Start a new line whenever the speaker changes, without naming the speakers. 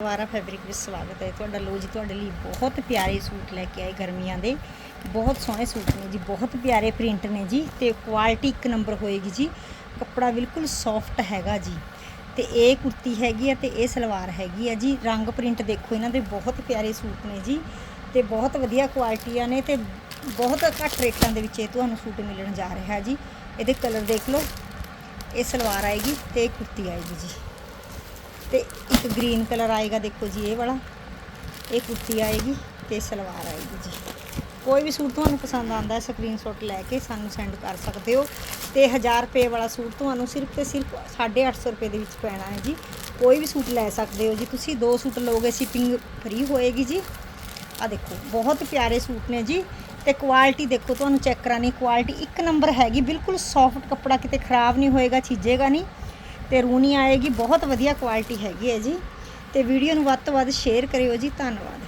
ਦੁਬਾਰਾ ਫੈਬਰਿਕ ਵਿੱਚ ਸਵਾਗਤ ਹੈ ਤੁਹਾਡਾ ਲੋ ਜੀ, ਤੁਹਾਡੇ ਲਈ ਬਹੁਤ ਪਿਆਰੇ ਸੂਟ ਲੈ ਕੇ ਆਏ ਗਰਮੀਆਂ ਦੇ। ਬਹੁਤ ਸੋਹਣੇ ਸੂਟ ਨੇ ਜੀ, ਬਹੁਤ ਪਿਆਰੇ ਪ੍ਰਿੰਟ ਨੇ ਜੀ ਤੇ ਕੁਆਲਿਟੀ ਇੱਕ ਨੰਬਰ ਹੋਏਗੀ ਜੀ। ਕੱਪੜਾ ਬਿਲਕੁਲ ਸੌਫਟ ਹੈਗਾ ਜੀ ਤੇ ਇਹ ਕੁਰਤੀ ਹੈਗੀ ਆ ਤੇ ਇਹ ਸਲਵਾਰ ਹੈਗੀ ਆ ਜੀ। ਰੰਗ ਪ੍ਰਿੰਟ ਦੇਖੋ, ਇਹਨਾਂ ਦੇ ਬਹੁਤ ਪਿਆਰੇ ਸੂਟ ਨੇ ਜੀ ਤੇ ਬਹੁਤ ਵਧੀਆ ਕੁਆਲਿਟੀਆਂ ਨੇ ਤੇ ਬਹੁਤ ਘੱਟ ਰੇਟਾਂ ਦੇ ਵਿੱਚ ਇਹ ਤੁਹਾਨੂੰ ਸੂਟ ਮਿਲਣ ਜਾ ਰਿਹਾ ਜੀ। ਇਹਦੇ ਕਲਰ ਦੇਖ ਲਓ, ਇਹ ਸਲਵਾਰ ਆਏਗੀ ਤੇ ਇਹ ਕੁਰਤੀ ਆਏਗੀ ਜੀ। ਤੇ ਇੱਕ ਗ੍ਰੀਨ ਕਲਰ ਆਏਗਾ, ਦੇਖੋ ਜੀ ਇਹ ਵਾਲਾ। ਇਹ ਕੁਰਤੀ ਆਏਗੀ ਤੇ ਸਲਵਾਰ ਆਏਗੀ ਜੀ। ਕੋਈ ਵੀ ਸੂਟ ਤੁਹਾਨੂੰ ਪਸੰਦ ਆਂਦਾ ਹੈ ਸਕਰੀਨਸ਼ਾਟ ਲੈ ਕੇ ਸਾਨੂੰ ਸੈਂਡ ਕਰ ਸਕਦੇ ਹੋ। ਤੇ 1000 ਰੁਪਏ ਵਾਲਾ ਸੂਟ ਤੁਹਾਨੂੰ ਸਿਰਫ ਤੇ ਸਿਰਫ 850 ਰੁਪਏ ਦੇ ਵਿੱਚ ਪੈਣਾ ਹੈ ਜੀ। ਕੋਈ ਵੀ ਸੂਟ ਲੈ ਸਕਦੇ ਹੋ ਜੀ ਤੁਸੀਂ। ਦੋ ਸੂਟ ਲਓਗੇ ਸ਼ਿਪਿੰਗ ਫ੍ਰੀ ਹੋਏਗੀ ਜੀ। ਆ ਦੇਖੋ, ਬਹੁਤ ਪਿਆਰੇ ਸੂਟ ਨੇ ਜੀ। ਤੇ ਕੁਆਲਿਟੀ ਦੇਖੋ, ਤੁਹਾਨੂੰ ਚੈੱਕ ਕਰਾਣੀ ਕੁਆਲਿਟੀ ਇੱਕ ਨੰਬਰ ਹੈਗੀ, ਬਿਲਕੁਲ ਸੌਫਟ ਕੱਪੜਾ ਕਿਤੇ ਖਰਾਬ ਨਹੀਂ ਹੋਏਗਾ, ਛਿਜੇਗਾ ਨਹੀਂ। ਤੇ ਰੂਣੀ ਆਏਗੀ, ਬਹੁਤ ਵਧੀਆ ਕੁਆਲਿਟੀ ਹੈਗੀ ਹੈ ਜੀ। ਤੇ ਵੀਡੀਓ ਨੂੰ ਵੱਧ ਤੋਂ ਵੱਧ ਸ਼ੇਅਰ ਕਰਿਓ ਜੀ, ਧੰਨਵਾਦ।